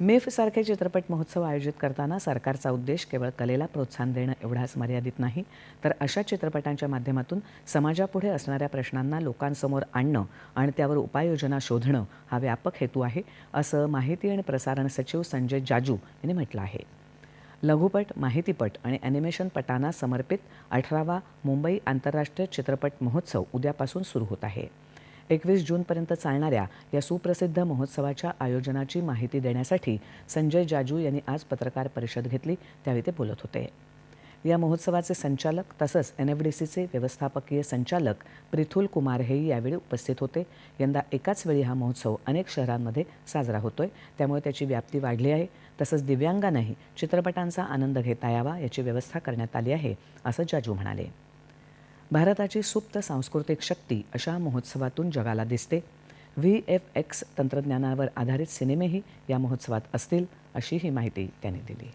मेफसारखे चित्रपट महोत्सव आयोजित करताना सरकारचा उद्देश केवळ कलेला प्रोत्साहन देणं एवढाच मर्यादित नाही तर अशा चित्रपटांच्या माध्यमातून समाजापुढे असणाऱ्या प्रश्नांना लोकांसमोर आणणं आणि त्यावर उपाययोजना शोधणं हा व्यापक हेतू आहे असं माहिती आणि प्रसारण सचिव संजय जाजू यांनी म्हटलं आहे. लघुपट माहितीपट आणि ॲनिमेशनपटांना समर्पित अठरावा मुंबई आंतरराष्ट्रीय चित्रपट महोत्सव उद्यापासून सुरू होत आहे. एकवीस जूनपर्यंत चालणाऱ्या या सुप्रसिद्ध महोत्सवाच्या आयोजनाची माहिती देण्यासाठी संजय जाजू यांनी आज पत्रकार परिषद घेतली त्यावेळी ते बोलत होते. या महोत्सवाचे संचालक तसंच एन एफ डी सीचे व्यवस्थापकीय संचालक प्रिथुल कुमार हेही यावेळी उपस्थित होते. यंदा एकाच वेळी हा महोत्सव अनेक शहरांमध्ये साजरा होतोय त्यामुळे त्याची व्याप्ती वाढली आहे. तसंच दिव्यांगांनाही चित्रपटांचा आनंद घेता यावा याची व्यवस्था करण्यात आली आहे असं जाजू म्हणाले. भारताची सुप्त सांस्कृतिक शक्ती अशा महोत्सवातून जगाला दिसते. व्ही एफ एक्स तंत्रज्ञानावर आधारित सिनेमेही या महोत्सवात असतील अशी ही माहिती त्यांनी दिली.